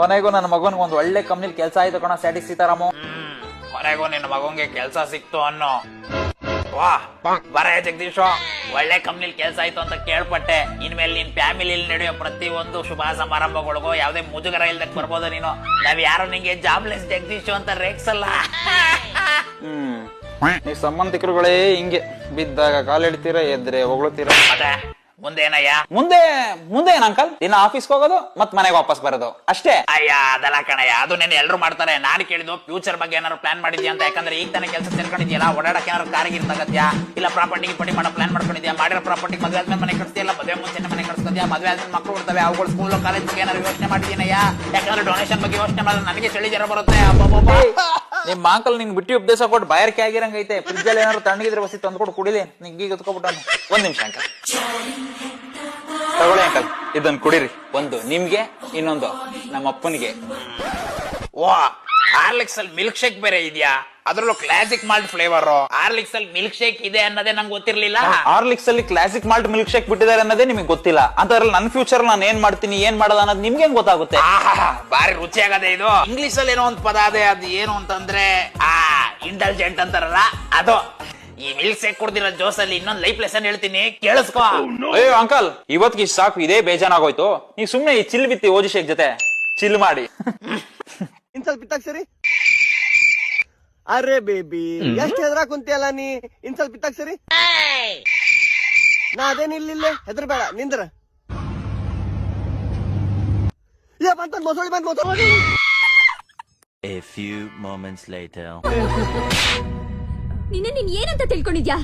ಕೊನೆಗೂ ನನ್ನ ಮಗನಿಗೆ ಒಂದು ಒಳ್ಳೆ ಕಂಪ್ನಿಲಿ ಕೆಲಸ ಆಯ್ತು ಕಣ ಸ್ಯಾಟಿಸ್ ಸೀತಾರಾಮು. ಕೊನೆಗೂ ನಿನ್ನ ಮಗನ್ಗೆ ಕೆಲಸ ಸಿಕ್ತು ಅನ್ನೋ. ವಾ ಬರೇ ಜಗದೀಶು ಒಳ್ಳೆ ಕಂಪ್ನಿಲಿ ಕೆಲಸ ಆಯ್ತು ಅಂತ ಕೇಳ್ಪಟ್ಟೆ. ಇನ್ಮೇಲೆ ನಿನ್ ಫ್ಯಾಮಿಲಿಲಿ ನಡೆಯೋ ಪ್ರತಿ ಒಂದು ಶುಭ ಸಮಾರಂಭಗಳಿಗೂ ಯಾವ್ದೇ ಮುಜುಗರ ಇಲ್ದ ಬರ್ಬೋದು ನೀನು. ನಾವ್ ಯಾರು ನಿಂಗೆ ಜಾಬ್ಲೆಸ್ ಜಗದೀಶು ಅಂತ ರೇಕ್ಸಲ್ಲ ಹ್ಮ್ ಈ ಸಂಬಂಧಿಕರುಗಳೇ ಹಿಂಗೆ. ಬಿದ್ದಾಗ ಕಾಲಿಡ್ತೀರಾ ಎದ್ರೆ ಹೊಗಳುತ್ತೀರಾ ಮತ್ತೆ? ಮುಂದೆ ಏನಯ್ಯ ಮುಂದೆ ಮುಂದೆ ಏನ್ ಅಂಕಲ್ ದಿನ ಆಫೀಸ್ಗೆ ಹೋಗೋದು ಮತ್ ಮನೆಗೆ ವಾಪಸ್ ಬರೋದು. ಅಷ್ಟೇ. ಅಯ್ಯ ಅದಲ್ಲ ಕಣಯ್ಯ. ಅದು ನೆನೆ ಎಲ್ರು ಮಾಡ್ತಾರೆ. ನಾನು ಕೇಳಿದ್ದು ಫ್ಯೂಚರ್ ಬಗ್ಗೆ ಏನಾದ್ರು ಪ್ಲಾನ್ ಮಾಡಿದ್ಯಾ ಅಂತ? ಯಾಕಂದ್ರೆ ಈಗ ತಾನೇ ಕೆಲಸ ಸೇರ್ಕೊಂಡಿದ್ಯಲ್ಲ ಓಡಾಡಕ್ಕೆ ಏನಾದ್ರು ಕಾರಿಗೆ ಇರ್ತಗತ್ಯಾ ಇಲ್ಲ ಪ್ರಾಪರ್ಟಿ ಪಟ್ಟಿ ಮಾಡೋ ಪ್ಲಾನ್ ಮಾಡ್ಕೊಂಡಿದ್ಯಾ? ಮಾಡಿರೋ ಪ್ರಾಪರ್ಟಿ ಮದ್ವೆ ಆದ್ಮೇಲೆ ಮನೆ ಕಟ್ತೀಯಲ್ಲ ಮದ್ವೆ ಮುಂಚೆನೆ ಮನೆ ಕಟ್ಸ್ಕೊದ್ಯಾ ಮದ್ವೆ ಆದ್ಮೇಲೆ ಮಕ್ಕಳು ಇರ್ತವೆ ಅವುಗಳು ಸ್ಕೂಲ್ ಕಾಲೇಜ್ ಬಗ್ಗೆ ಏನಾದ್ರು ಯೋಚನೆ ಮಾಡಿದ್ದೀನಯ್ಯ ಯಾಕಂದ್ರೆ ಡೊನೇಷನ್ ಬಗ್ಗೆ ಯೋಚನೆ ಮಾಡಿದ್ರೆ ನನಗೆ ಚಳಿ ಜ್ವರ ಬರುತ್ತೆ. ನಿಮ್ ಮಾಂಕಲ್ ನಿಂಗ್ ಬಿಟ್ಟು ಉಪದೇಶ ಕೊಟ್ಟು ಬಾಯರ್ಕೆ ಆಗಿರಂಗೈತೆ ಫ್ರಿಜ್ ಅಲ್ಲಿ ಏನಾದ್ರು ತಣ್ಣಗಿದ್ರೆ ಬಸಿ ತಂದ್ಕೊಟ್ಟು ಕುಡಿಲಿ. ನಿಂಗೆ ಈಗ ಎತ್ಕೊಬಿಟ್ಟು ಒಂದ್ ನಿಮಿಷ ಅಂಕಲ್ ತಗೊಳ್ಳಿ ಅಂಕಲ್ ಇದನ್ನ ಕುಡಿರಿ. ಒಂದು ನಿಮ್ಗೆ, ಇನ್ನೊಂದು ನಮ್ಮ ಅಪ್ಪನಿಗೆ ವಾ ಹಾರ್ಲಿಕ್ಸ್ ಅಲ್ಲಿ ಮಿಲ್ಕ್ ಶೇಕ್ ಬೇರೆ ಇದೆಯಾ? ಅದ್ರಲ್ಲೂ ಕ್ಲಾಸಿಕ್ ಮಾಲ್ಟ್ ಫ್ಲೇವರ್ ಆರ್ಲಿಕ್ಸ್ ಅಲ್ಲಿ ಮಿಲ್ಕ್ ಶೇಕ್ ಇದೆ ಅನ್ನೋದೇ ನಂಗೆ ಗೊತ್ತಿರ್ಲಿಲ್ಲ. ಆರ್ಲಿಕ್ಸ್ ಅಲ್ಲಿ ಕ್ಲಾಸಿಕ್ ಮಾಲ್ಟ್ ಮಿಲ್ಕ್ ಶೇಕ್ ಬಿಟ್ಟಿದ್ದಾರೆ ಅನ್ನೋದೇ ನಿಮಗೆ ಗೊತ್ತಿಲ್ಲ. ಅಂತದ್ರಲ್ಲಿ ನನ್ನ ಫ್ಯೂಚರ್ ನಾನು ಏನ್ ಮಾಡ್ತೀನಿ ಏನ್ ಮಾಡಲ್ಲ ಅನ್ನೋದು ನಿಮ್ಗೆ ಹೆಂಗ್ ಗೊತ್ತಾಗುತ್ತೆ? ಆಹಾ ಬಾರಿ ರುಚಿ ಆಗದೆ ಇದು. ಇಂಗ್ಲಿಷ್ ಅಲ್ಲಿ ಏನೋ ಒಂದು ಪದ ಅದೇ ಅದು ಏನು ಅಂತಂದ್ರೆ ಆ ಇಂಟೆಲಿಜೆಂಟ್ ಅಂತಾರಲ್ಲ ಅದು. ಈ ಮಿಲ್ಕ್ ಶೇಕ್ ಕುಡ್ದಿರೋ ಜೋಸ್ ಅಲ್ಲಿ ಇನ್ನೊಂದು ಲೈಫ್ ಲೆಸನ್ ಹೇಳ್ತೀನಿ. ಕೇಳಿಸ್ಕೋ. ಅಯ್ಯೋ ಅಂಕಲ್ ಇವತ್ತಿಗೆ ಇಷ್ಟ್ ಸಾಕು ಇದೇ ಬೇಜಾನಾಗೋಯ್ತು ನೀವು ಸುಮ್ನೆ ಈ ಚಿಲ್ ಬಿತ್ತಿ ಓಜಿ ಶೇಕ್ ಜೊತೆ. ಚಿಲ್ ಮಾಡಿ. ಇನ್ ಸ್ವಲ್ಪ ಇತ್ತಾಗ ಸರಿ ಅರೆ ಬೇಬಿ ಎಷ್ಟ್ ಹೆದ್ರಾ ಕುಂತಿಯಲ್ಲ ನೀ? ಇನ್ ಸ್ವಲ್ಪ ಇತ್ತಾಗ ಸರಿ. ನಾ ಅದೇನ್ ಇಲ್ಲಿಲ್ಲ ಹೆದರ್ಬೇಡ ನಿಂದ್ರ. ಏ ಬಂತ ಮೊಸಳಿ ಬಂತ ಮೊಸಳಿ. A few moments later. ನಿನ್ನ ನೀನ್ ಏನಂತ ತಿಳ್ಕೊಂಡಿದ್ಯಾ?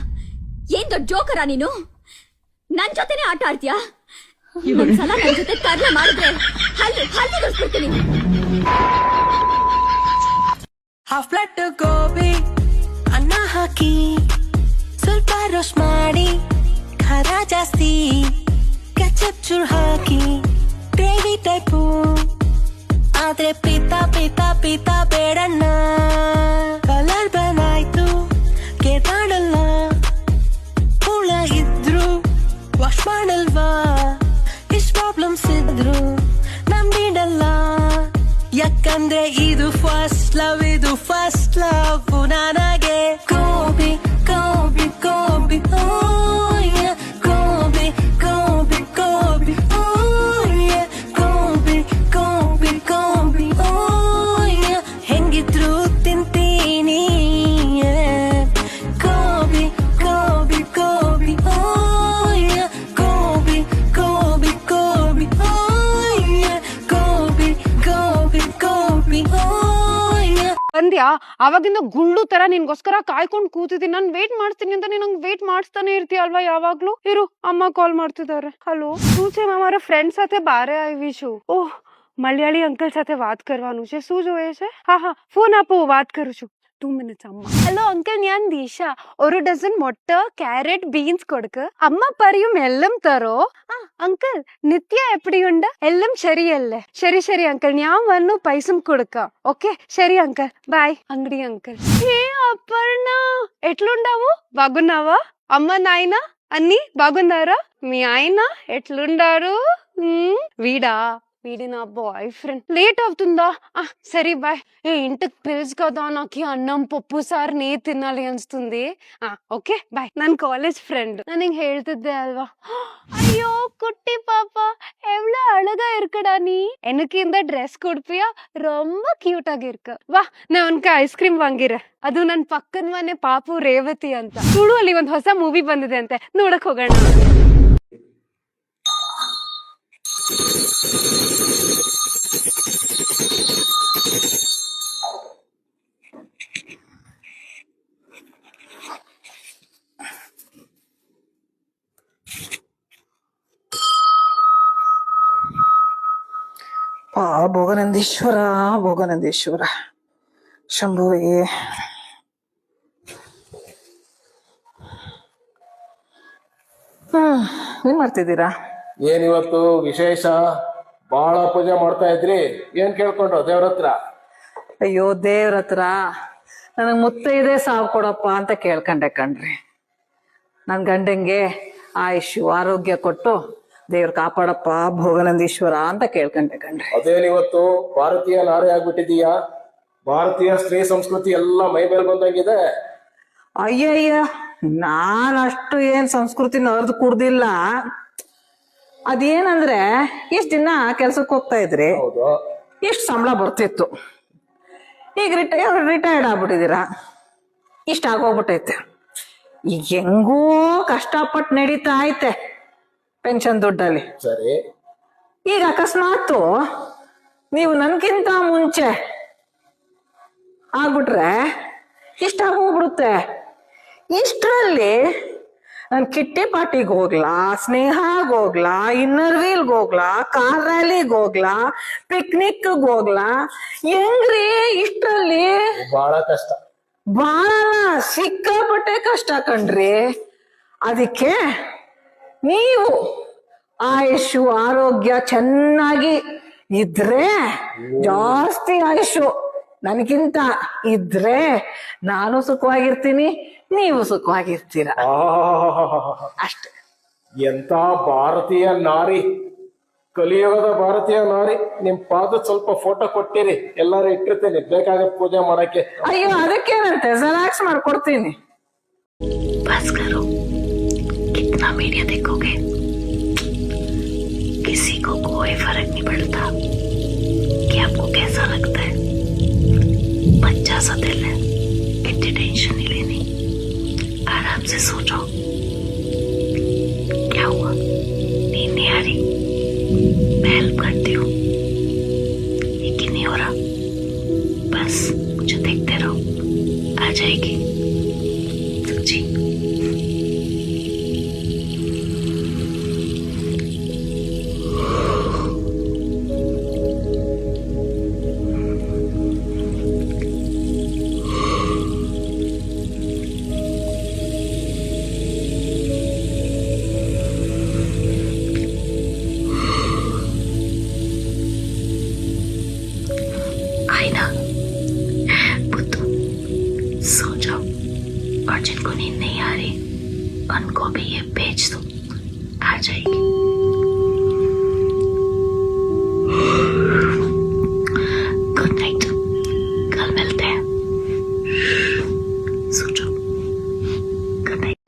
ಏನ್ ದೊಡ್ಡ ಜೋಕರ ನೀನು? ನನ್ ಜೊತೆನೆ ಆಟ ಆಡ್ತೀಯಾ? ಒಂದ್ಸಲ ನನ್ ಜೊತೆ ತರ್ಲ ಮಾಡಿದ್ರೆ ಹಲ್ಲು ಹಲ್ಲು ತೋರಿಸ್ಬಿಡ್ತೀನಿ ಹಾಫ್ ಪ್ಲೇಟ್ ಗೋಬಿ ಅನ್ನ ಹಾಕಿ ಸ್ವಲ್ಪ ರೋಸ್ಟ್ ಮಾಡಿ ಖಾರ ಜಾಸ್ತಿ ಕೆಚಪ್ ಚೂರ್ ಹಾಕಿ ಗ್ರೇವಿ ಟೈಪು ಆದ್ರೆ ಪಿತಾ ಪಿತಾ ಪಿತಾ ಬೇಡಣ್ಣ ಯಾಕಂದ್ರೆ ಇದು ಫಸ್ಟ್ ಲವ್ ಇದು ಫಸ್ಟ್ ಲವ್ ನನಗೆ ಬಂದ್ಯಾ ಅವಾಗಿಂದ ಗುಳ್ಳು ತರ ನಿನ್ಗೋಸ್ಕರ ಕಾಯ್ಕೊಂಡ್ ಕೂತಿದ್ದೀನಿ ನಾನ್ ವೇಟ್ ಮಾಡ್ತೀನಿ ಅಂತ ನೀನ್ ನಂಗೆ ವೇಟ್ ಮಾಡಿಸ್ತಾನೆ ಇರ್ತೀಯ ಅಲ್ವಾ ಯಾವಾಗ್ಲೂ ಇರು ಅಮ್ಮ ಕಾಲ್ ಮಾಡ್ತಿದ್ದಾರೆ ಹಲೋ तू છે મારા ફ્રેન્ડ સાથે બારે આવી છું ઓહ મલયાળી અંકલ સાથે વાત કરવાનું છે શું જોઈએ છે હા હા ફોન આપો વાત કરું છું ടു മിനിറ്റ്സ് അമ്മ ഹലോ അങ്കിൾ ഞാൻ ദീശ ഒരു ഡസൻ മുട്ട ക്യാരറ്റ് ബീൻസ് കൊടുക്ക് അമ്മ പറയും എല്ലാം തരോ ആ അങ്കിൾ നിത്യ എപ്പടിയുണ്ട് എല്ലാം ശരിയല്ലേ ശരി ശരി അങ്കിൾ ഞാൻ വന്നു പൈസം കൊടുക്കാം ఓకే సరే అంకల్ బాయ్ అంగడి అంకల్ ఏ అపర్ణ ఎట్లుండావు బాగున్నావా అమ్మ నాయన అన్ని బాగున్నారా మీ ఆయన ఎట్లుండారు ఉమ్, వీడా వీడి నా బాయ్ ఫ్రెండ్ లేట్ అవుతుందా సరే బాయ్ ఇంటికి పిలుచు కదా నాకు అన్నం ಪಪ್ಪು ಸಾರ್ ನೀ ತಿನ್ನಲಿ ಅನ್ಸ್తుంది ಆ ಓಕೆ ಬಾಯ್ ನನ್ ಕಾಲೇಜ್ ಫ್ರೆಂಡ್ ನಾನು ಹಿಂಗ್ ಹೇಳ್ತಿದ್ದೆ ಅಲ್ವಾ? ಅಯ್ಯೋ, ಕುಟ್ಟಿ ಪಾಪ. ಎವ್ಳ ಅಳಗಾ ಇರ್ಕಡ ನೀ? ಎನಕಿಂದ ಡ್ರೆಸ್ ಕೊಡ್ಪಿಯ ರೊಂಬ ಕ್ಯೂಟ್ ಆಗಿ ಇರ್ಕ. ವಾ, ನಾ ಅವನ್ಕ ಐಸ್ ಕ್ರೀಮ್ ವಂಗಿರ. ಅದು ನನ್ನ ಪಕ್ಕದ ಮನೆ ಪಾಪು ರೇವತಿ ಅಂತ. ಸುಡು ಅಲ್ಲಿ ಒಂದು ಹೊಸ ಮೂವಿ ಬಂದಿದೆ ಅಂತೆ. ನೋಡಕ್ ಹೋಗೋಣ. ಆ ಭೋಗನಂದೀಶ್ವರ ಭೋಗನಂದೀಶ್ವರ. ಶಂಭುವಿಗೆ ಹ್ಮ್ ಏನ್ ಮಾಡ್ತಿದ್ದೀರಾ? ಏನಿವತ್ತು ವಿಶೇಷ? ಬಹಳ ಪೂಜೆ ಮಾಡ್ತಾ ಇದ್ರಿ. ಏನ್ ಕೇಳ್ಕೊಂಡ್ರು ದೇವ್ರ ಹತ್ರ ಅಯ್ಯೋ ದೇವ್ರ ಹತ್ರ ನನಗ್ ಮುತ್ತೈದೆ ಸಾವು ಕೊಡಪ್ಪ ಅಂತ ಕೇಳ್ಕೊಂಡೆ ಕಣ್ರಿ. ನನ್ ಗಂಡಂಗೆ ಆಯುಷ್ ಆರೋಗ್ಯ ಕೊಟ್ಟು ದೇವ್ರ ಕಾಪಾಡಪ್ಪ ಭೋಗನಂದೀಶ್ವರ ಅಂತ ಕೇಳ್ಕೊಂಡೆ ಕಣ್ರಿ. ಅದೇನಿವತ್ತು ಭಾರತೀಯ ನಾರಿ ಆಗ್ಬಿಟ್ಟಿದೀಯಾ ಭಾರತೀಯ ಸ್ತ್ರೀ ಸಂಸ್ಕೃತಿ ಎಲ್ಲ ಮೈ ಮೇಲೆ ಬಂದಂಗಿದೆ. ಅಯ್ಯಯ್ಯ ನಾನ್ ಅಷ್ಟು ಏನ್ ಸಂಸ್ಕೃತಿನ ಅರ್ದು ಕುಡ್ದಿಲ್ಲ. ಅದೇನಂದ್ರೆ ಇಷ್ಟ ದಿನ ಕೆಲ್ಸಕ್ಕೆ ಹೋಗ್ತಾ ಇದ್ರಿ ಹೌದು. ಇಷ್ಟು ಸಂಬಳ ಬರ್ತಿತ್ತು. ಈಗ ರಿಟೈರ್ ರಿಟೈರ್ಡ್ ಆಗ್ಬಿಟ್ಟಿದ್ದೀರಾ? ಇಷ್ಟ ಆಗೋಗ್ಬಿಟ್ಟೈತೆ. ಈಗ ಹೆಂಗೋ ಕಷ್ಟಪಟ್ಟು ನಡೀತಾ ಐತೆ. ಪೆನ್ಷನ್ ದುಡ್ಡಲ್ಲಿ. ಸರಿ. ಈಗ ಅಕಸ್ಮಾತು ನೀವು ನನ್ಗಿಂತ ಮುಂಚೆ ಆಗ್ಬಿಟ್ರೆ ಇಷ್ಟ ಹೋಗ್ಬಿಡುತ್ತೆ ಇಷ್ಟರಲ್ಲಿ ನಾನು ಕಿಟ್ಟಿ ಪಾರ್ಟಿಗೆ ಹೋಗ್ಲಾ ಸ್ನೇಹಾಗ್ ಹೋಗ್ಲಾ ಇನ್ನರ್ ವೀಲ್ಗೆ ಹೋಗ್ಲಾ ಕಾರ್ ರ್ಯಾಲಿಗೆ ಹೋಗ್ಲಾ ಪಿಕ್ನಿಕ್ ಹೋಗ್ಲಾ ಹೆಂಗ್ರಿ ಇಷ್ಟರಲ್ಲಿ? ಬಹಳ ಕಷ್ಟ. ಬಹಳ ಸಿಕ್ಕಾಪಟ್ಟೆ ಕಷ್ಟ ಕಣ್ರಿ. ಅದಕ್ಕೆ ನೀವು ಆಯುಷು ಆರೋಗ್ಯ ಚೆನ್ನಾಗಿ ಇದ್ರೆ ಜಾಸ್ತಿ ಆಯುಷು ನನಗಿಂತ ಇದ್ರೆ ನಾನು ಸುಖವಾಗಿರ್ತೀನಿ ನೀವು ಸುಖವಾಗಿರ್ತೀರ. ಅಷ್ಟೇ. ಎಂತ ಭಾರತೀಯ ನಾರಿ. ಕಲಿಯುಗದ ಭಾರತೀಯ ನಾರಿ. ನಿಮ್ ಪಾದ ಸ್ವಲ್ಪ ಫೋಟೋ ಕೊಟ್ಟಿರಿ. ಎಲ್ಲಾರು ಇಟ್ಟಿರ್ತೀನಿ. ಬೇಕಾದ ಪೂಜೆ ಮಾಡಕ್ಕೆ. ಅಯ್ಯೋ ಅದಕ್ಕೇನಂತೆ? ಜೆರಾಕ್ಸ್ ಮಾಡ್ಕೊಡ್ತೀನಿ. मीडिया देखोगे किसी को कोई फ़र्क नहीं पड़ता।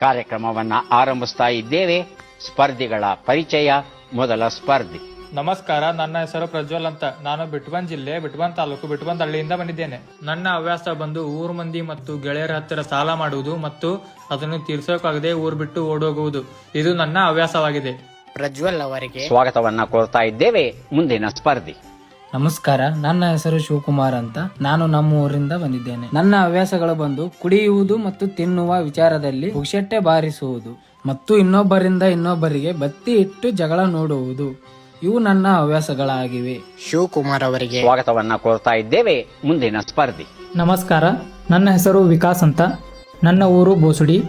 ಕಾರ್ಯಕ್ರಮವನ್ನ ಆರಂಭಿಸ್ತಾ ಇದ್ದೇವೆ. ಸ್ಪರ್ಧಿಗಳ ಪರಿಚಯ ಮೊದಲ ಸ್ಪರ್ಧಿ. ನಮಸ್ಕಾರ ನನ್ನ ಹೆಸರು ಪ್ರಜ್ವಲ್ ಅಂತ. ನಾನು ಬಿಟ್ಬನ್ ಜಿಲ್ಲೆ ಬಿಟ್ಬನ್ ತಾಲೂಕು ಬಿಟ್ಬನ್ ಹಳ್ಳಿಯಿಂದ ಬಂದಿದ್ದೇನೆ. ನನ್ನ ಹವ್ಯಾಸ ಬಂದು ಊರ್ ಮಂದಿ ಮತ್ತು ಗೆಳೆಯರ ಹತ್ತಿರ ಸಾಲ ಮಾಡುವುದು ಮತ್ತು ಅದನ್ನು ತೀರ್ಸೋಕಾಗದೆ ಊರ್ ಬಿಟ್ಟು ಓಡೋಗುವುದು. ಇದು ನನ್ನ ಹವ್ಯಾಸವಾಗಿದೆ. ಪ್ರಜ್ವಲ್ ಅವರಿಗೆ ಸ್ವಾಗತವನ್ನ ಕೋರ್ತಾ ಇದ್ದೇವೆ. ಮುಂದಿನ ಸ್ಪರ್ಧಿ. ನಮಸ್ಕಾರ ನನ್ನ ಹೆಸರು ಶಿವಕುಮಾರ್ ಅಂತ. ನಾನು ನಮ್ಮ ಊರಿಂದ ಬಂದಿದ್ದೇನೆ. ನನ್ನ ಹವ್ಯಾಸಗಳು ಬಂದು ಕುಡಿಯುವುದು ಮತ್ತು ತಿನ್ನುವ ವಿಚಾರದಲ್ಲಿ ಹುಷಟ್ಟೆ ಬಾರಿಸುವುದು ಮತ್ತು ಇನ್ನೊಬ್ಬರಿಂದ ಇನ್ನೊಬ್ಬರಿಗೆ ಬತ್ತಿ ಇಟ್ಟು ಜಗಳ ನೋಡುವುದು. ಇವು ನನ್ನ ಹವ್ಯಾಸಗಳಾಗಿವೆ. ಶಿವಕುಮಾರ್ ಅವರಿಗೆ ಸ್ವಾಗತವನ್ನ ಕೋರ್ತಾ ಇದ್ದೇವೆ. ಮುಂದಿನ ಸ್ಪರ್ಧಿ. ನಮಸ್ಕಾರ ನನ್ನ ಹೆಸರು ವಿಕಾಸ್ ಅಂತ. ನನ್ನ ಊರು ಬೋಸುಡಿ.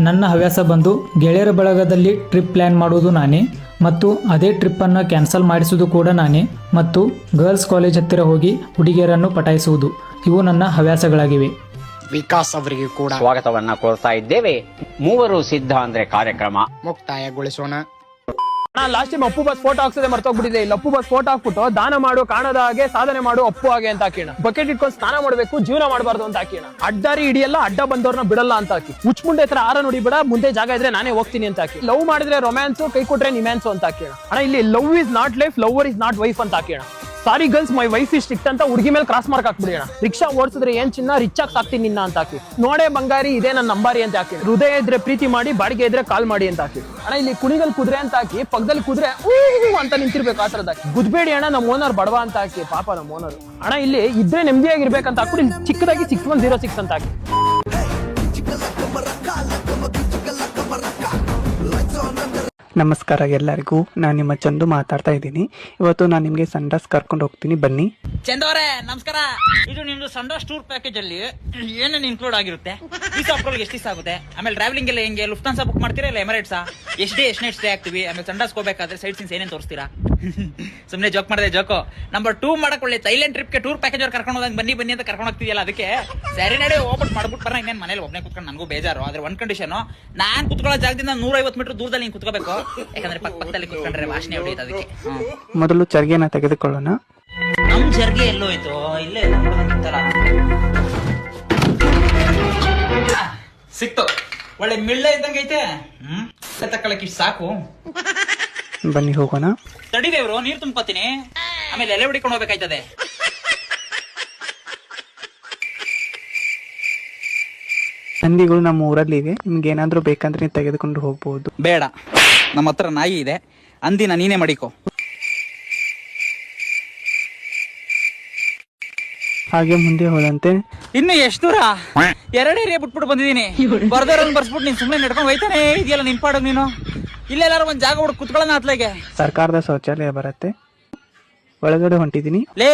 ನನ್ನ ಹವ್ಯಾಸ ಬಂದು ಗೆಳೆಯರ ಬಳಗದಲ್ಲಿ ಟ್ರಿಪ್ ಪ್ಲ್ಯಾನ್ ಮಾಡುವುದು ನಾನೇ. ಮತ್ತು ಅದೇ ಟ್ರಿಪ್ಪನ್ನು ಕ್ಯಾನ್ಸಲ್ ಮಾಡಿಸುವುದು ಕೂಡ ನಾನೇ ಮತ್ತು ಗರ್ಲ್ಸ್ ಕಾಲೇಜ್ ಹತ್ತಿರ ಹೋಗಿ ಹುಡುಗಿಯರನ್ನು ಪಟಾಯಿಸುವುದು ಇವು ನನ್ನ ಹವ್ಯಾಸಗಳಾಗಿವೆ. ವಿಕಾಸ್ ಅವರಿಗೆ ಕೂಡ ಸ್ವಾಗತವನ್ನ ಕೋರ್ತಾ ಇದ್ದೇವೆ. ಮೂವರು ಸಿದ್ಧ ಅಂದ್ರೆ ಕಾರ್ಯಕ್ರಮ. ಮುಕ್ತಾಯಗೊಳಿಸೋಣ. Last time Appu bus photo ಹಾಕ್ಸದೆ ಮರ್ತೋಗ್ಬಿಟ್ಟಿದೆ ಇಲ್ಲಿ ಅಪ್ಪು ಬಸ್ ಫೋಟೋ ಹಾಕ್ಬಿಟ್ಟು ದಾನ ಮಾಡು, ಕಾಣದ ಹಾಗೆ, ಸಾಧನೆ ಮಾಡು, ಅಪ್ಪು ಹಾಗೆ ಅಂತ ಹಾಕಿಣ ಬಕೆಟ್ ಇಟ್ಕೊಂಡು ಸ್ನಾನ ಮಾಡಬೇಕು, ಜೀವನ ಮಾಡಬಾರ್ದು ಅಂತ ಹಾಕಿಣ ಅಡ್ಡಾರಿ ಹಿಡಿಯಲ್ಲ ಅಡ್ಡ ಬಂದವ್ರನ್ನ ಬಿಡಲ್ಲ ಅಂತ ಹಾಕಿ. ಮುಚ್ಮುಂಡೆ ಹತ್ರ ಆರ ನೋಡಿ ಬಿಡ, ಮುಂದೆ ಜಾಗ ಇದ್ರೆ ನಾನೇ ಹೋಗ್ತೀನಿ ಅಂತ ಹಾಕಿ. ಲವ್ ಮಾಡಿದ್ರೆ ರೊಮ್ಯಾನ್ಸ್ ಕೈ ಕೊಟ್ರೆ ನಿಮ್ಯಾನ್ಸು ಅಂತ ಹಾಕಿಣ ಅಣ್ಣ. ಇಲ್ಲಿ love is not life lover is not wife ಅಂತ ಹಾಕಿಣ sorry girls my wife is strict ಅಂತ ಹುಡುಗಿ ಮೇಲೆ ಕ್ರಾಸ್ ಮಾರ್ಕ್ ಹಾಕ್ಬಿಡಿ ಅಣ್ಣ. ರಿಕ್ಷಾ ಓಡಿಸಿದ್ರೆ ಏನ್ ಚಿನ್ನ ರಿಚ್ ಆಗಿ ನಿನ್ನ ಅಂತ ಹಾಕಿ. ನೋಡೇ ಬಂಗಾರಿ, ಇದೇ ನನ್ನ ನಂಬಾರಿ ಅಂತ ಹಾಕಿ. ಹೃದಯ ಇದ್ರೆ ಪ್ರೀತಿ ಮಾಡಿ, ಬಾಡಿಗೆ ಇದ್ರೆ ಕಾಲ್ ಮಾಡಿ ಅಂತ ಹಾಕಿ. ಅಣ್ಣ, ಇಲ್ಲಿ ಕುಣಿಗಲ್ ಕುದುರೆ ಅಂತ ಹಾಕಿ ಪಕ್ಕದಲ್ಲಿ ಕುದುರೆ ಅಂತ ನಿಂತಿರ್ಬೇಕು ಆ ತರದ್ ಗುದ್ಬೇಡಿ ಅಣ್ಣ, ನಮ್ಮ ಓನರ್ ಬಡವ ಅಂತ ಹಾಕಿ, ಪಾಪ ನಮ್ಮ ಓನರ್ ಅಣ್ಣ, ಇಲ್ಲಿ ಇದ್ರೆ ನೆಮ್ಮದಿಯಾಗಿರ್ಬೇಕಂತ ಇಲ್ಲಿ ಚಿಕ್ಕದಾಗಿ ಸಿಕ್ಸ್ ಒನ್ ಜೀರೋ ಸಿಕ್ಸ್ ಅಂತ ಹಾಕಿ. ನಮಸ್ಕಾರ ಎಲ್ಲರಿಗೂ. ನಾನು ನಿಮ್ಮ ಚಂದು ಮಾತಾಡ್ತಾ ಇದ್ದೀನಿ. ಇವತ್ತು ನಾನು ನಿಮಗೆ ಸಂಡಾಸ್ ಕರ್ಕೊಂಡು ಹೋಗ್ತೀನಿ. ಬನ್ನಿ. ಚಂದವರೇ ನಮಸ್ಕಾರ. ಇದು ನಿಮ್ದು ಸಂಡಾಸ್ ಟೂರ್ ಪ್ಯಾಕೇಜ್ ಅಲ್ಲಿ ಏನೇನು ಇನ್ಕ್ಲೂಡ್ ಆಗಿರುತ್ತೆ? ಎಷ್ಟು ದಿವಸ ಆಗುತ್ತೆ? ಆಮೇಲೆ ಟ್ರಾವೆಲಿಂಗ್ ಎಲ್ಲ ಹೆಂಗೆ? ಲುಫ್ತಾನ್ಸಾ ಬುಕ್ ಮಾಡ್ತೀರಾ ಇಲ್ಲ ಎಮರೇಟ್ಸಾ ಎಷ್ಟು ಡೇ ಎಷ್ಟು ನೈಟ್ ಸ್ಟೇ ಆಗ್ತೀವಿ? ಆಮೇಲೆ ಸಂಡಾಸ್ ಹೋಗ್ಬೇಕಾದ್ರೆ ಸೈಟ್ ಸೀನ್ಸ್ ಏನೇನು ತೋರಿಸ್ತೀರಾ? ಸುಮ್ಮನೆ ಜೋಕ್ ಮಾಡಿದೆ ಜೋಕೋ ನಂಬರ್ ಟೂ ಮಾಡಕ್ ಒಳ್ಳೆ ಟ್ರಿಪ್ ಟ್ರಿಪ್ಗೆ ಟೂರ್ ಪ್ಯಾಕೇಜ್ ಅವ್ರು ಕರ್ಕೊಂಡು ಹೋದಂಗೆ ಬನ್ನಿ ಬನ್ನಿ ಅಂತ ಕರ್ಕೊಂಡು ಹೋಗ್ತಿದ್ಯಲ್ಲ ಅದಕ್ಕೆ. ಸರಿ ನಡೆ ಓಪನ್ ಮಾಡ್ಬಿಟ್ಟು ಬರ ಇನ್ನೇನು ಮನೇಲಿ ಒಬ್ಬನೇ ಕುತ್ಕೊಂಡು ನನಗೂ ಬೇಜಾರು. ಆದ್ರೆ ಒಂದು ಕಂಡೀಷನ್ ನಾನ್ ಕುತ್ಕೊಳ್ಳೋ ಜಾಗದಿಂದ ನೂರೈವತ್ತು ಮೀಟರ್ ದೂರದಲ್ಲಿ ಹಿಂಗೆ ಕುತ್ಕೋಬೇಕು. ಯಾಕಂದ್ರೆ ಪಕ್ಕ ಪಕ್ಕದಲ್ಲಿ ಕುತ್ಕೊಂಡ್ರೆ ವಾಸನೆ ಹೊಡಿಯುತ್ತೆ ಅದಕ್ಕೆ. ಮೊದಲು ಚರ್ಗೆನ ತೆಗೆದುಕೊಳ್ಳೋಣ. ನಮ್ ಜರ್ಗೆ ಎಲ್ಲೋಯ್ತು ಇಲ್ಲೇ ಸಿಕ್ತು. ಒಳ್ಳೆ ಮಿಳ್ಳೆ ಇದ್ದಂಗೈತೆ ಐತೆ. ಹ್ಮ್? ತಕ್ಕಳಕ್ಕೆ ಸಾಕು. ಬನ್ನಿ ಹೋಗೋಣ. ತಡಿದೇವ್ರು ನೀರ್ ತುಂಬ್ಕೋತೀನಿ. ಆಮೇಲೆ ಎಲೆ ಹೊಡಿಕೊಂಡು ಹೋಗ್ಬೇಕಾಯ್ತದೆ. ಹಂದಿಗಳು ನಮ್ಮ ಊರಲ್ಲಿ ಇವೆ ನಿಮ್ಗೆ ಏನಾದ್ರೂ ಬೇಕಂದ್ರೆ ನೀವು ತೆಗೆದುಕೊಂಡು ಹೋಗ್ಬಹುದು ಬೇಡ. ನಮ್ಮ ಹತ್ರ ನಾಯಿ ಇದೆ. ಅಂದಿನ ನೀನೇ ಮಡಿಕೋ. ಹಾಗೆ ಮುಂದೆ ಹೋದಂತೆ. ಇನ್ನು ಎಷ್ಟು ದೂರ? ಎರಡೇ ಏರಿಯಾ ಬಿಟ್ಬಿಟ್ಟು ಬಂದಿದ್ದೀನಿ. ಬರ್ದವ್ರನ್ನ ಬರ್ಸ್ಬಿಟ್ಟು ನೀನ್ ಸುಮ್ಮನೆ ನಡ್ಕೊಂಡು ಹೋಯ್ತಾನೆ ಇದೆಯಲ್ಲ ನಿನ್ ಪಾಡೋಗ್ ನೀನು? ಇಲ್ಲೆಲ್ಲಾರು ಒಂದ್ ಜಾಗ ಹುಡುಕ್ ಕುತ್ಕೊಳ್ಳೋಣ ಅತ್ಲಾಗೆ. ಸರ್ಕಾರದ ಶೌಚಾಲಯ ಬರತ್ತೆ. ಒಳಗಡೆ ಹೊಂಟಿದೀನಿ. ಲೇ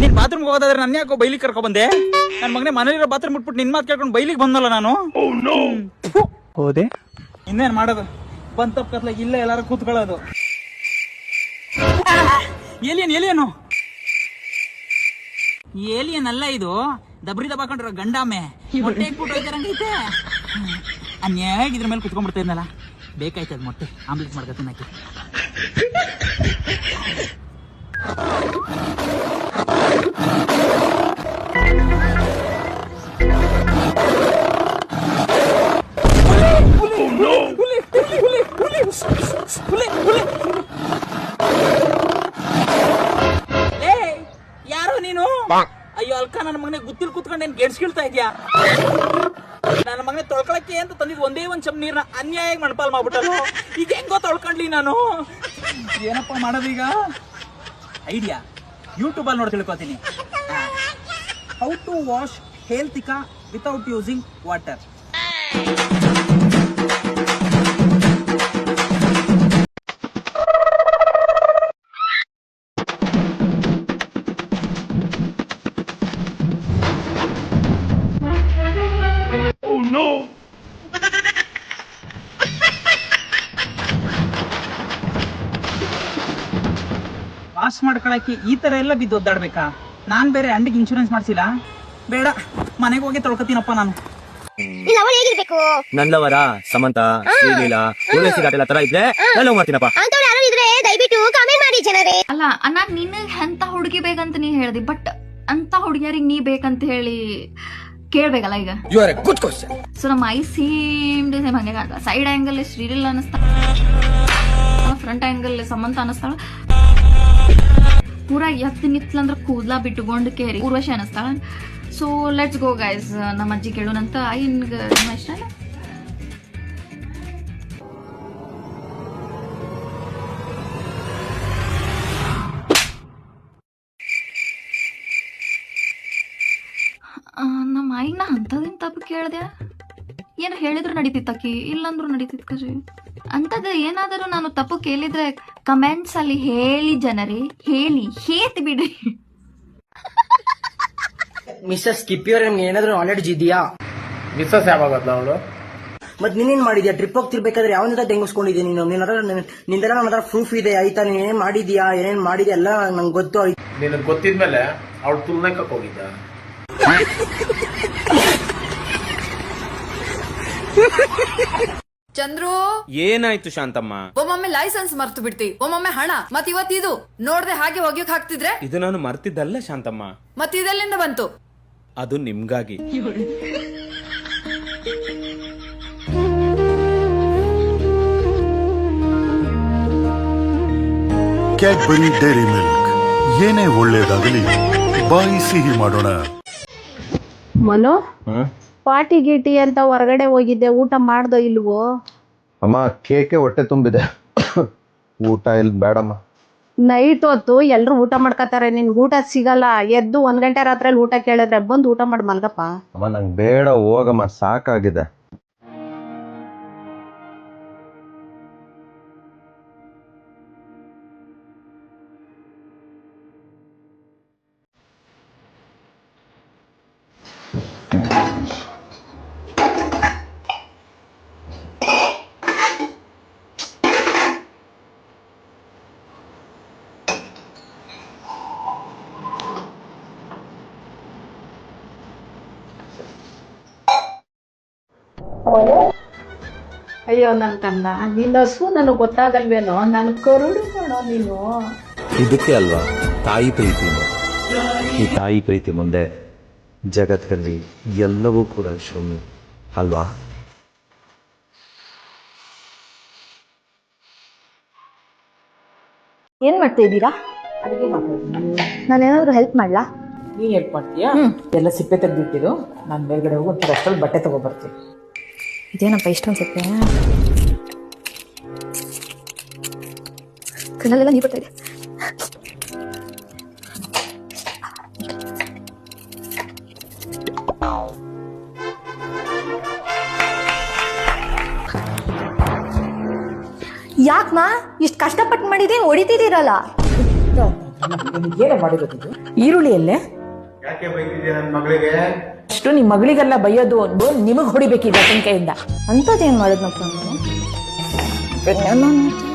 ನೀನ್ ಬಾತ್ರೂಮ್ ಹೋಗೋದಾದ್ರೆ ನನ್ನ ಯಾಕೋ ಬೈಲಿಗೆ ಕರ್ಕೊ ಬಂದೆ ನನ್ ಮಗನೇ ಮನೇಲಿರೋ ಬಾತ್ರೂಮ್ ಬಿಟ್ಬಿಟ್ಟು ನಿನ್ ಮಾತು ಕೇಳ್ಕೊಂಡು ಬೈಲಿಗೆ ಬಂದಲ್ಲ ನಾನು? ಥು. ಹೋದೆ. ಇನ್ನೇನ್ ಮಾಡೋದು? ಬಂದ್ ತಪ್ಪ ಕತ್ಲಾಗ ಇಲ್ಲ ಎಲ್ಲಾರು ಕೂತ್ಕೊಳ್ಳೋದು. ಏಲಿಯನ್ ಏಲಿಯನು? ಏಲಿಯನ್ ಅಲ್ಲ ಇದು. ದಬ್ರಿ ದಬಾಕೊಂಡಿರೋ ಗಂಡಾಮೆ. ಹೊಟ್ಟೆ ಇಟ್ಬಿಟ್ಟು ಹೋಯ್ತಾರಂಗೈತೆ ಅನ್ಯಾಗ ಇದ್ರ ಮೇಲೆ ಕುತ್ಕೊಂಡ್ಬಿಡ್ತಾ ಇದ್ನಲ್ಲ. ಬೇಕಾಯ್ತದ ಮೊಟ್ಟೆ. ಆಮ್ಲೆಟ್ ಮಾಡ್ಕೊತೀನಿ ಏ ಯಾರೋ ನೀನು? ಅಯ್ಯೋ ಅಲ್ಕ ನನ್ನ ಮಗನಿಗೆ ಗುತ್ತಿಲ್ ಕುತ್ಕೊಂಡು ಏನ್ ಗೆಡ್ಸ್ಕಿಳ್ತಾ ಇದ್ಯಾ? ನನ್ನ ಮಗನ ತೊಳ್ಕೊಳಕ್ಕೆ ಅಂತ ತಂದಿದ್ ಒಂದೇ ಒಂದ್ ಚಮ್ ನೀರ್ನ ಅನ್ಯಾಯ ಮಣಪಾಲ್ ಮಾಡ್ಬಿಟ್ಟನು. ಈಗ ಹೆಂಗೋ ತೊಳ್ಕೊಂಡ್ಲಿ ನಾನು. ಏನಪ್ಪ ಮಾಡೋದೀಗ ಐಡಿಯಾ ಯೂಟ್ಯೂಬ್ ಅಲ್ಲಿ ನೋಡಿ ತಿಳ್ಕೊತೀನಿ. ಹೌ. ಟು ವಾಶ್ ಹೇಲ್ತಿಕಾ ವಿತೌಟ್ ಯೂಸಿಂಗ್ ವಾಟರ್ ಮಾಡ್ಕೊಳಕ್ಕೆ ಈ ತರ ಎಲ್ಲ ಬಿದ್ದು ಒದ್ದಾಡ್ಬೇಕಾ? ನಾನ್ ಬೇರೆ ಅಂಡಿಗೆ ಇನ್ಶೂರೆನ್ಸ್ ಮಾಡಿಸಿಲ್ಲ. ಬೇಡ ಮನೆಗೆ ಹೋಗಿ ತೊಳ್ಕೊತೀನಪ್ಪ ನಾನು. ನಂದವರ ಸಮಂತ ಶ್ರೀಲೀಲಾ ಊರ್ವಶಿ ಘಾಟೆಲ್ಲ ತರ ಇದ್ರೆ ನಾನು ಮಾಡ್ತೀನಪ್ಪ. ಅಲ್ಲ ಅಣ್ಣ ನಿನ್ನ ಎಂತ ಹುಡುಗಿ ಬೇಕಂತ ನೀ ಹೇಳ್ದಿ ಬಟ್ ಅಂತ ಹುಡುಗಿಯರಿಗೆ ನೀ ಬೇಕಂತ ಹೇಳಿ ಕೇಳ್ಬೇಕಲ್ಲ ಈಗ? ಸೊ ನಮ್ಮ ಐ ಸೇಮ್ ಟು ಸೇಮ್ ಹಂಗೆ ಸೈಡ್ ಆಂಗಲ್ ಶ್ರೀಲೀಲಾ ಅನಿಸ್ತಾ ಫ್ರಂಟ್ ಆಂಗಲ್ ಸಮಂತ ಅನಿಸ್ತಾಳ ಪೂರಾ ಎತ್ತು ನಿತ್ಲಂದ್ರ ಕೂದ್ಲ ಬಿಟ್ಟುಕೊಂಡು ಕೇರಿ. ಪೂರ್ವಶ ಅನಿಸ್ತಾಳ ಸೊ ಲೆಟ್ಸ್ ಗೋ ಗೈಸ್ ನಮ್ಮ ಅಜ್ಜಿ ಕೇಳೋಣಂತ ಐನ್ಗ ನಿಮ್ಮ ಇಷ್ಟ ಅಲ್ಲ? ನಮ್ಮ ಆಯಿನ ಅಂಥದ್ದೇನು ತಪ್ಪು ಕೇಳ್ದೆ? ಏನು ಹೇಳಿದ್ರು ನಡೀತಿತ್ತಕ್ಕಿ ಇಲ್ಲಂದ್ರೂ ನಡೀತಿತ್ತು ಕಜಿ ಅಂಥದ್ದು ಏನಾದರೂ ನಾನು ತಪ್ಪು ಕೇಳಿದ್ರೆ ಕಮೆಂಟ್ಸ್ ಅಲ್ಲಿ ಹೇಳಿ ಜನರೇ ಹೇಳಿ ಹೇತ್ ಬಿಡಿ ಮಿಸ್ಟರ್ ಸ್ಕಿಪ್ಪಿ ಅವ್ರ ನಿಮ್ಗೆ ಏನಾದ್ರು ನಾಲೆಡ್ಜ್ ಇದೆಯಾ? ಮಿಸ್ಸಸ್ ಯಾವಾಗದ್ ಅವಳು? ಮತ್ ನೀನೇನ್ ಮಾಡಿದ್ಯಾ? ಟ್ರಿಪ್ ಹೋಗ್ತಿರ್ಬೇಕಾದ್ರೆ ಯಾವ ನಿಂದ ತೆಂಗಿಸ್ಕೊಂಡಿದ್ಯಾ ನೀನು? ನಿನ್ನ ಹತ್ರ ನಿಂದೆಲ್ಲ ನನ್ನ ಹತ್ರ ಪ್ರೂಫ್ ಇದೆ ಆಯ್ತಾ? ನೀನ್ ಏನ್ ಮಾಡಿದ್ಯಾ? ಏನೇನ್ ಮಾಡಿದ್ಯಾ ಎಲ್ಲ ನಂಗೆ ಗೊತ್ತು ನಿನಗೆ ಗೊತ್ತಿದ್ಮೇಲೆ ಅವಳು ತುಳ್ನಕ್ಕೆ ಹೋಗಿದ್ದ. ಚಂದ್ರು? ಏನಾಯ್ತು ಶಾಂತಮ್ಮ? ಒಮ್ಮೊಮ್ಮೆ ಲೈಸೆನ್ಸ್ ಮರ್ತು ಬಿಡ್ತಿ. ಒಮ್ಮೊಮ್ಮೆ ಹಣ. ಮತ್ ಇವತ್ತಿದು ನೋಡ್ದೆ ಹಾಗೆ ಒಗ್ಯಕ್ ಹಾಕ್ತಿದ್ರೆ? ಇದು ನಾನು ಮರ್ತಿದ್ದಲ್ಲ ಶಾಂತಮ್ಮ. ಮತ್ ಇದೆಲ್ಲಿಂದ ಬಂತು? ಅದು ನಿಮ್ಗಾಗಿ. ಕ್ಯಾಡ್ಬರಿ ಡೈರಿ ಮಿಲ್ಕ್ ಏನೇ ಒಳ್ಳೇದಾಗಲಿ ಬಾಯಿ ಸಿಹಿ ಮಾಡೋಣ. ಮನು? ಪಾಟಿ ಗೀಟಿ ಅಂತ ಹೊರಗಡೆ ಹೋಗಿದ್ದೆ ಊಟ ಮಾಡ್ದೋ ಇಲ್ವೋ? ಅಮ್ಮ ಕೇಕೆ ಹೊಟ್ಟೆ ತುಂಬಿದೆ. ಊಟ ಇಲ್ಲಿ ಬೇಡಮ್ಮ. ನೈಟ್ ಹೊತ್ತು ಎಲ್ಲರೂ ಊಟ ಮಾಡ್ಕೋತಾರೆ ನಿನ್ ಊಟ ಸಿಗಲ್ಲ. ಎದ್ದು ಒಂದ್ ಗಂಟೆ ರಾತ್ರಿ ಊಟ ಕೇಳಿದ್ರೆ ಬಂದು ಊಟ ಮಾಡಿ ಮಲ್ಗಪ್ಪ. ಅಮ್ಮ ನಂಗೆ ಬೇಡ ಹೋಗಮ್ಮ ಸಾಕಾಗಿದೆ. ಅಯ್ಯೋ ನನ್ನ ತಮ್ಮ ನಿನ್ನ ಹಸು ನನಗೆ ಗೊತ್ತಾಗಲ್ವೇನೋ? ನನ್ನ ಕರುಳು ಕಣೋ ನೀನು. ಇದಕ್ಕೆ ಅಲ್ವಾ? ತಾಯಿ ಪ್ರೀತಿ. ಈ ತಾಯಿ ಪ್ರೀತಿ ಮುಂದೆ ಜಗತ್ತಲ್ಲಿ ಎಲ್ಲವೂ ಕೂಡ ಶೂನ್ಯ ಅಲ್ವಾ? ಏನ್ ಮಾಡ್ತಾ ಇದ್ದೀರಾ? ನಾನು ನಾನೇನಾದ್ರೂ ಹೆಲ್ಪ್ ಮಾಡ್ಲಾ? ನೀನ್ ಹೆಲ್ಪ್ ಮಾಡ್ತೀಯಾ? ಎಲ್ಲ ಸಿಪ್ಪೆ ತೆಗೆದಿಟ್ಟಿದ್ದು ನಾನು ಮೇಲ್ಗಡೆ ಹೋಗಿ ಒಂದು ಬಟ್ಟೆ ತಗೊಬರ್ತೀನಿ. ಇದೇನಪ್ಪ ಇಷ್ಟೊಂದು ಅನ್ಸುತ್ತೆ ಕಣ್ಣಲ್ಲೆಲ್ಲ ನೀರು ಬರ್ತಾ ಇದೆ. ಯಾಕಮ್ಮ ಇಷ್ಟು ಕಷ್ಟಪಟ್ಟು ಮಾಡಿದೀನಿ ಹೊಡಿತಿದ್ದೀರಲ್ಲ? ಏನೇ ಮಾಡಿರೋದು ನನ್ನ ಎಲ್ಲೇ ಅಷ್ಟು ನಿಮ್ ಮಗಳಿಗೆಲ್ಲ ಬೈಯೋದು ಅನ್ಬೋ ನಿಮಗ್ ಹೊಡಿಬೇಕಿಲ್ಲ ಕೈಯಿಂದ. ಅಂಥದ್ದೇನು ಮಾಡಿದ್ನಪ್ಪ ನಾನು